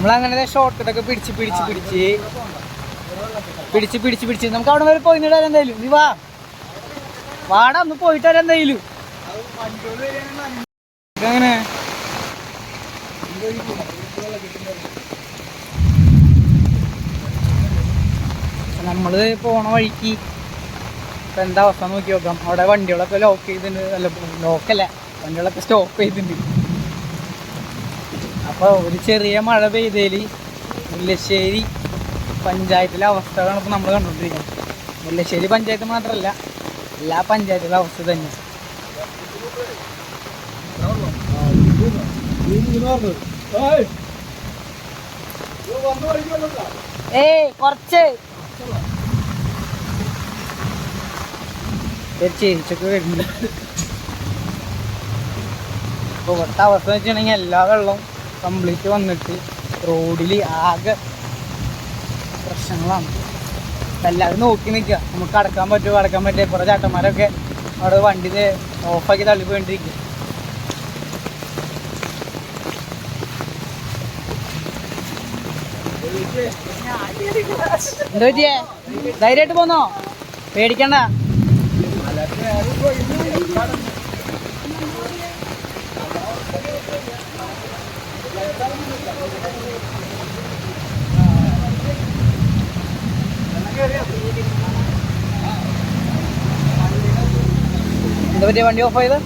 നമ്മളങ്ങനെ ഷോർട്ട് കട്ടൊക്കെ പിടിച്ച് പിടിച്ച് പിടിച്ച്. പിടിച്ച് പിടിച്ച് പിടിച്ച്. നമുക്ക് അവിടെ വരെ പോയി വരാം എന്തായാലും. നീ വാ. വാടാ ഒന്ന് പോയിട്ട് വരാൻ എന്തായാലും. നമ്മൾ പോണ വഴിക്ക് ഇപ്പൊ എന്താ അവസ്ഥ നോക്കി നോക്കാം. അവിടെ വണ്ടികളൊക്കെ ലോക്ക് ചെയ്തിട്ടുണ്ട്. അല്ല ലോക്കല്ല വണ്ടികളൊക്കെ സ്റ്റോപ്പ് ചെയ്തിട്ടുണ്ട്. അപ്പോൾ ഒരു ചെറിയ മഴ പെയ്തതിൽ മുല്ലശ്ശേരി പഞ്ചായത്തിലെ അവസ്ഥകളാണ് ഇപ്പോൾ നമ്മൾ കണ്ടുകൊണ്ടിരിക്കുന്നത്. മുല്ലശ്ശേരി പഞ്ചായത്ത് മാത്രമല്ല എല്ലാ പഞ്ചായത്തിലെ അവസ്ഥ തന്നെ. ഏയ് കുറച്ച്. ചേരിച്ചൊക്കെ വരുന്നുണ്ട്. ഇപ്പൊ ഇവിടുത്തെ അവസ്ഥ വെച്ചിട്ടുണ്ടെങ്കിൽ എല്ലാ വെള്ളവും കംപ്ലീറ്റ് വന്നിട്ട് റോഡിൽ ആകെ പ്രശ്നങ്ങളാണ്. എല്ലാവരും നോക്കി നിൽക്കുക. നമുക്ക് അടക്കാൻ പറ്റുമോ? അടക്കാൻ പറ്റുക കുറേ ചാട്ടന്മാരൊക്കെ അവിടെ വണ്ടി ഓഫാക്കി തള്ളി പോയിട്ടിരിക്കുക എന്താ പറ്റിയേ? ധൈര്യമായിട്ട് പോന്നോ? പേടിക്കണ്ട. എന്താ പറ്റിയ? വണ്ടി ഓഫ് ചെയ്ത്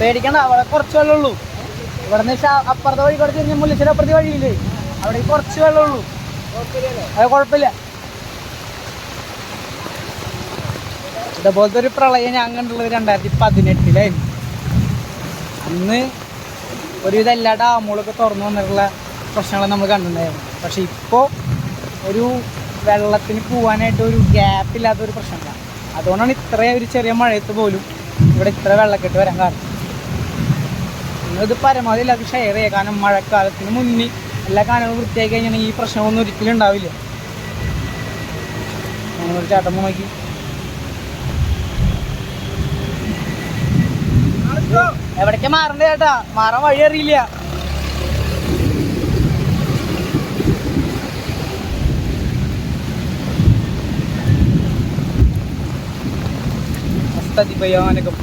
പേടിക്കണ്ട അവിടെ കുറച്ച് വെള്ളമുള്ളൂ. ഇവിടെ നിന്ന് അപ്പുറത്തെ വഴി കുറച്ച് കഴിഞ്ഞാൽ മുല്ലശ്ശേരി അപ്പുറത്തെ വഴിയില്ലേ? അവിടെ കുറച്ച് വെള്ളമുള്ളൂ. അത് കുഴപ്പമില്ല. ഇതേപോലത്തെ ഒരു പ്രളയം ഞാൻ കണ്ടുള്ളത് രണ്ടായിരത്തി പതിനെട്ടിലായിരുന്നു. അന്ന് ഒരുവിധം എല്ലാ ഡാമുകളൊക്കെ തുറന്നു വന്നിട്ടുള്ള പ്രശ്നങ്ങൾ നമ്മൾ കണ്ടിട്ടുണ്ടായിരുന്നു. പക്ഷെ ഇപ്പോൾ ഒരു വെള്ളത്തിന് പോകാനായിട്ട് ഒരു ഗ്യാപ്പ് ഇല്ലാത്ത ഒരു പ്രശ്നമില്ല. അതുകൊണ്ടാണ് ഇത്രയും ഒരു ചെറിയ മഴയത്ത് പോലും ഇവിടെ ഇത്ര വെള്ളക്കെട്ട് വരാൻ കാരണം. നിങ്ങളിത് പരമാവധി എല്ലാവർക്കും ഷെയർ ചെയ്യുക കാരണം മഴക്കാലത്തിന് മുന്നേ എല്ലാ കാര്യങ്ങളും വൃത്തിയാക്കി കഴിഞ്ഞാൽ ഈ പ്രശ്നമൊന്നും ഒരിക്കലും ഉണ്ടാവില്ല. നമ്മളൊരു ചേട്ടൻ നോക്കി. എവിടേക്ക് മാറണ്ട ചേട്ടാ? മാറാൻ വഴി അറിയില്ല. ഭയാനകം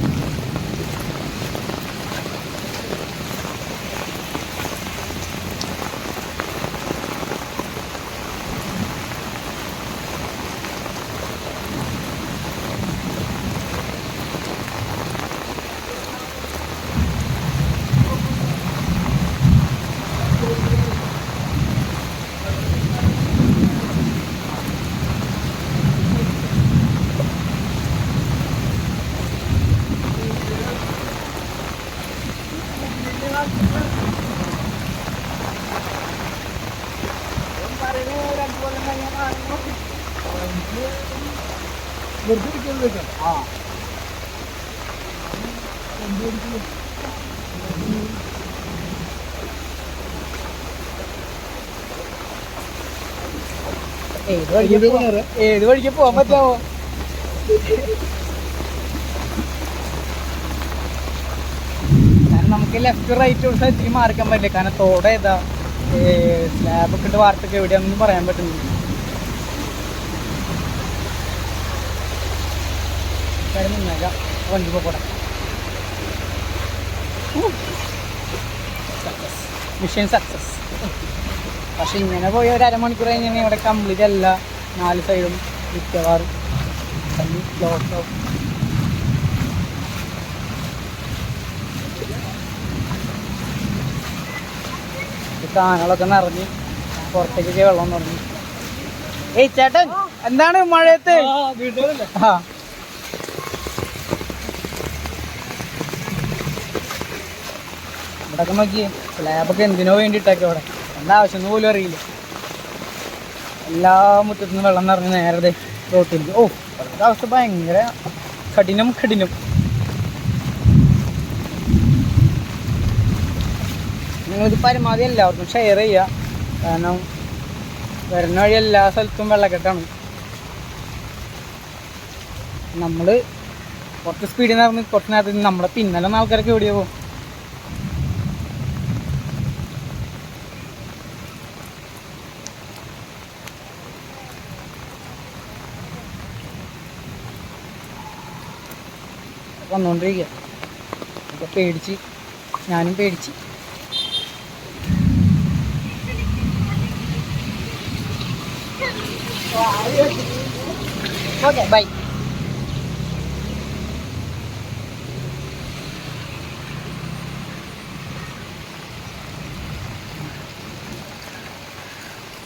ഏത് വഴിക്ക് പോകാൻ കാരണം നമുക്ക് ലെഫ്റ്റ് റൈറ്റ് ഒരു സ്ഥലത്തേക്ക് മാറിക്കാൻ പറ്റില്ല. കാരണം തോടെ ഏതാ? സ്ലാബൊക്കെ ഇട്ട് വാർത്തൊക്കെ എവിടെയാണെന്ന് പറയാൻ പറ്റുന്നില്ല. കാര്യം നിന്നേക്കാം. വണ്ടി പോകണം മിഷൻ സക്സസ് പക്ഷെ ഇങ്ങനെ പോയി ഒരു അരമണിക്കൂർ കഴിഞ്ഞാൽ ഇവിടെ കംപ്ലീറ്റ് അല്ല. നാല് സൈഡും മിക്കവാറും ബ്ലോക്ക് ആവും കാനകളൊക്കെ നിറഞ്ഞ് പുറത്തേക്കൊക്കെ വെള്ളം നിറഞ്ഞു. ഏയ് ചേട്ടൻ എന്താണ് മഴയത്ത്? ആ. ഇവിടെ നോക്കി. സ്ലാബൊക്കെ എന്തിനോ വേണ്ടിയിട്ടൊക്കെ അവിടെ എന്താ ആവശ്യം എന്ന് പോലും അറിയില്ല. എല്ലാ മുറ്റത്തുനിന്ന് വെള്ളം നിറഞ്ഞ് നേരത്തെ റോട്ടിലേക്ക്. ഓ ഇവിടുത്തെ അവസ്ഥ ഭയങ്കര കഠിനം കഠിനം. നിങ്ങളിത് പരമാവധി എല്ലാവർക്കും ഷെയർ ചെയ്യുക. കാരണം വരുന്ന വഴി എല്ലാ സ്ഥലത്തും വെള്ളക്കെട്ടാണ്. നമ്മൾ കുറച്ച് സ്പീഡിൽ നടന്ന് കുറച്ച് നേരത്തെ നമ്മുടെ പിന്നലെ ആൾക്കാരൊക്കെ എവിടെയാവും വന്നുകൊണ്ടിരിക്കുക അപ്പോൾ പേടിച്ച് ഞാനും പേടിച്ച്. Okay bye.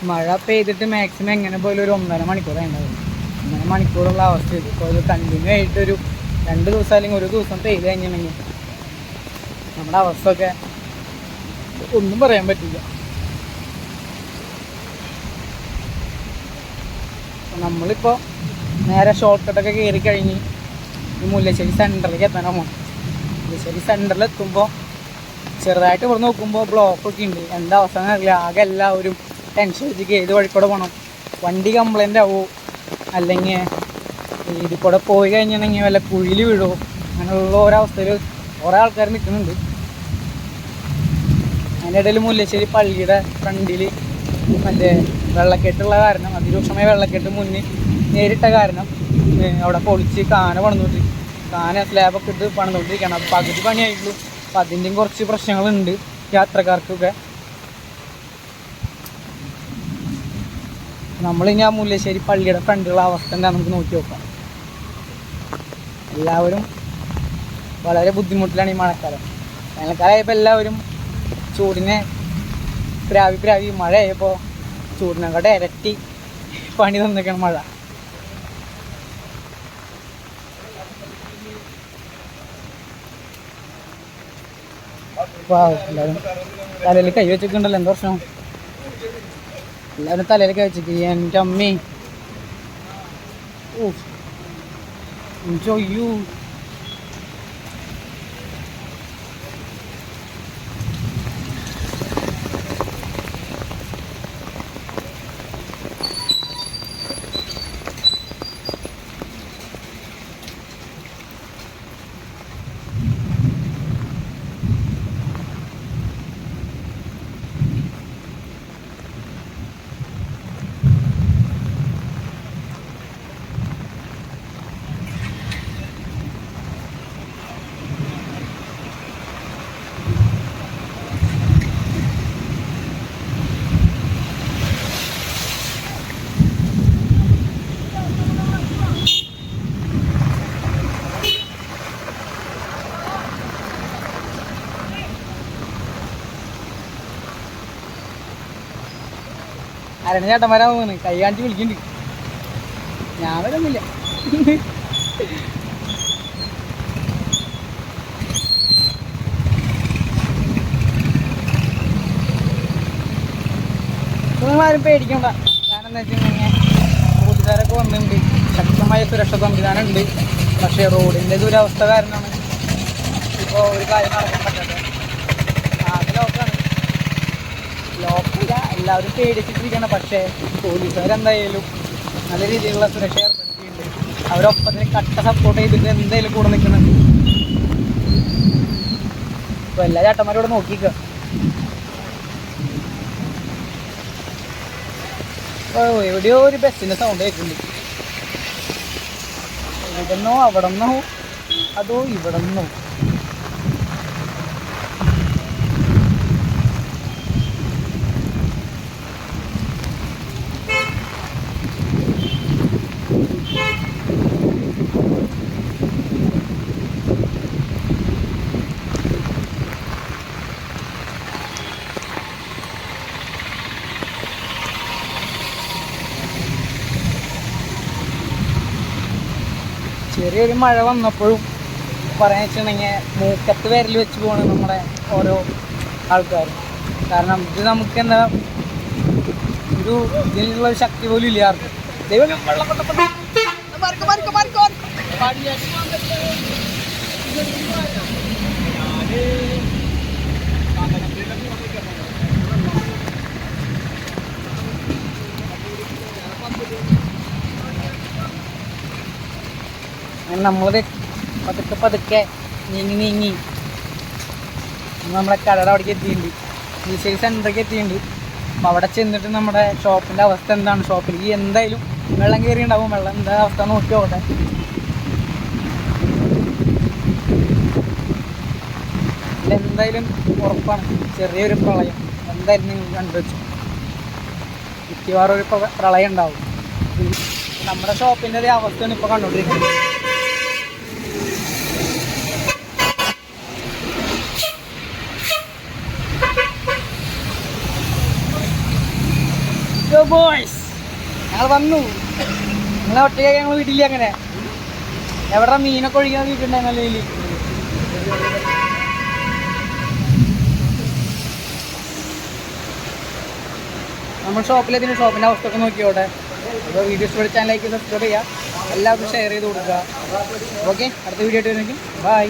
മഴ പെയ്തിട്ട് മാക്സിമം എങ്ങനെ പോലും ഒരു ഒന്നര മണിക്കൂർ ഉണ്ടാവും ഒന്നര മണിക്കൂറുള്ള അവസ്ഥ ഇപ്പോൾ ഒരു കണ്ടിന്യൂ ആയിട്ടൊരു രണ്ട് ദിവസം അല്ലെങ്കിൽ ഒരു ദിവസം പെയ്ത് കഴിഞ്ഞിട്ടുണ്ടെങ്കിൽ നമ്മുടെ അവസ്ഥ ഒക്കെ ഒന്നും പറയാൻ പറ്റില്ല. നമ്മളിപ്പോ നമ്മളിപ്പോൾ നേരെ ഷോർട്ട് കട്ടൊക്കെ കയറി കഴിഞ്ഞ് ഈ മുല്ലശ്ശേരി സെന്ററിലേക്ക് എത്താനോ മുല്ലശ്ശേരി സെന്ററിൽ എത്തുമ്പോൾ ചെറുതായിട്ട് ഇവിടെ നോക്കുമ്പോൾ ബ്ലോക്ക് ഒക്കെ ഉണ്ട്. എന്താ അവസ്ഥ അറിയില്ല. ആകെ എല്ലാവരും ടെൻഷൻ വെച്ചിട്ട് ഏത് വഴിക്കൂടെ പോകണം വണ്ടി കംപ്ലൈന്റ് ആവുമോ അല്ലെങ്കിൽ ഇതിൽ കൂടെ പോയി കഴിഞ്ഞിട്ടുണ്ടെങ്കിൽ വല്ല കുഴിയിൽ വീഴോ? അങ്ങനെയുള്ള ഒരവസ്ഥയിൽ കുറേ ആൾക്കാർ നിൽക്കുന്നുണ്ട്. അതിന്റെ ഇടയിൽ മുല്ലശ്ശേരി പള്ളിയുടെ ഫ്രണ്ടിൽ മറ്റേ വെള്ളക്കെട്ടുള്ള കാരണം അതിരൂക്ഷമായ വെള്ളക്കെട്ട് മുന്നിൽ നേരിട്ട കാരണം അവിടെ പൊളിച്ച് കാന പണിതുകൊണ്ടിരിക്കും കാന സ്ലാബൊക്കെ ഇട്ട് പണിതുകൊണ്ടിരിക്കുകയാണ് അപ്പം പകുതി പണിയായിട്ടുള്ളൂ. അപ്പം അതിന്റെയും കുറച്ച് പ്രശ്നങ്ങളുണ്ട് യാത്രക്കാർക്കൊക്കെ. നമ്മളിനി ആ മുല്ലശ്ശേരി പള്ളിയുടെ ഫ്രണ്ടുള്ള അവസ്ഥ എന്താ നമുക്ക് നോക്കി നോക്കാം. എല്ലാവരും വളരെ ബുദ്ധിമുട്ടിലാണ് ഈ മഴക്കാലം. വേനൽക്കാലമായപ്പോൾ എല്ലാവരും ചൂടിനെ പ്രാവി പ്രാവി മഴയായപ്പോൾ ചൂടിനെക്കാട്ട് ഇരട്ടി പണി തന്നേക്കാണ് മഴ. എല്ലാവരും തലയിൽ കൈ വെച്ചിട്ടുണ്ടല്ലോ എന്താ പ്രശ്നം? എല്ലാവരും തലയിൽ കൈ വെച്ചിട്ട് എന്റെ അമ്മേ. ഓ അയ്യോ അരണ ചേട്ടന്മാരാ പോണ് കൈ കാണിച്ച് വിളിക്കുന്നുണ്ട് ഞാൻ വരുന്നില്ല ആരും പേടിക്കണ്ട. കാരണം എന്താ വെച്ചിട്ടുണ്ടെങ്കിൽ കൂട്ടുകാരൊക്കെ വന്നിട്ടുണ്ട് ശക്തമായ സുരക്ഷ സംവിധാനം ഉണ്ട്. പക്ഷേ റോഡിന്റെ ദുരവസ്ഥ കാരണമാണ്. ഇപ്പോൾ ഒരു കാര്യം നടക്കാൻ പറ്റാത്തത്. ആകെ ലോക്കാണ് ലോക്കല്ല എല്ലാവരും പേടിച്ചിട്ടിരിക്കണം പക്ഷേ പോലീസുകാരെന്തായാലും നല്ല രീതിയിലുള്ള സുരക്ഷ ഏർപ്പെടുത്തിയിട്ടുണ്ട്. അവരൊപ്പത്തിന് കട്ട സപ്പോർട്ട് ചെയ്തിട്ട് എന്തായാലും കൂടെ നിൽക്കണം ഇപ്പൊ എല്ലാ ചേട്ടന്മാരോട് നോക്കിക്കുക എവിടെയോ ഒരു ബസ്സിന്റെ സൗണ്ട് കേൾക്കുന്നുണ്ട് ഇവിടെന്നോ അവിടെ നിന്നോ അതോ ഇവിടെ നിന്നോ ചെറിയൊരു മഴ വന്നപ്പോഴും പറയാൻ വെച്ചിട്ടുണ്ടെങ്കിൽ മൂക്കത്ത് വിരൽ വെച്ച് പോണ് നമ്മുടെ ഓരോ ആൾക്കാരും. കാരണം ഇത് നമുക്ക് എന്താ ഒരു ഇതിനുള്ള ഒരു ശക്തി പോലും ഇല്ല ആർക്കും. ദൈവം വെള്ളം അങ്ങനെ നമ്മളത് പതുക്കെ പതുക്കെ നീങ്ങി നീങ്ങി. നമ്മളെ കടയുടെ അവിടേക്ക് എത്തിയിട്ടുണ്ട്. ഈശ്വരി സെന്ററിലേക്ക് എത്തിയിട്ടുണ്ട്. അപ്പോൾ അവിടെ ചെന്നിട്ട് നമ്മുടെ ഷോപ്പിന്റെ അവസ്ഥ എന്താണ്? ഷോപ്പിൽ ഈ എന്തായാലും വെള്ളം കയറി ഉണ്ടാവും വെള്ളം എന്താ അവസ്ഥ നോക്കി നോക്കട്ടെ. എന്തായാലും ഉറപ്പാണ്. ചെറിയൊരു പ്രളയം. എന്തായാലും നിങ്ങൾ കണ്ടുവച്ചു. മിക്കവാറും ഒരു പ്ര- പ്രളയം ഉണ്ടാവും. നമ്മുടെ ഷോപ്പിന്റെ അവസ്ഥയാണ് ഇപ്പോൾ കണ്ടുകൊണ്ടിരിക്കുന്നത്. ബോയ്സ് ഞങ്ങൾ വന്നു. നിങ്ങളെ ഒറ്റയ്ക്ക് ഞങ്ങൾ വീട്ടില്ല അങ്ങനെ. എവിടെ മീനൊക്കെ ഒഴിക്കാൻ വീട്ടുണ്ടായിരുന്നല്ലോ ഇതിൽ നമ്മൾ ഷോപ്പിലെത്തിന് ഷോപ്പിന്റെ അവസ്ഥ ഒക്കെ നോക്കിയോടെ അപ്പോൾ വീഡിയോ ഇഷ്ടപ്പെട്ട ചാനലിലേക്ക് സബ്സ്ക്രൈബ് ചെയ്യുക. എല്ലാവർക്കും ഷെയർ ചെയ്ത് കൊടുക്കുക. ഓക്കെ അടുത്ത വീഡിയോ ആയിട്ട് വരുന്നെങ്കിൽ ബൈ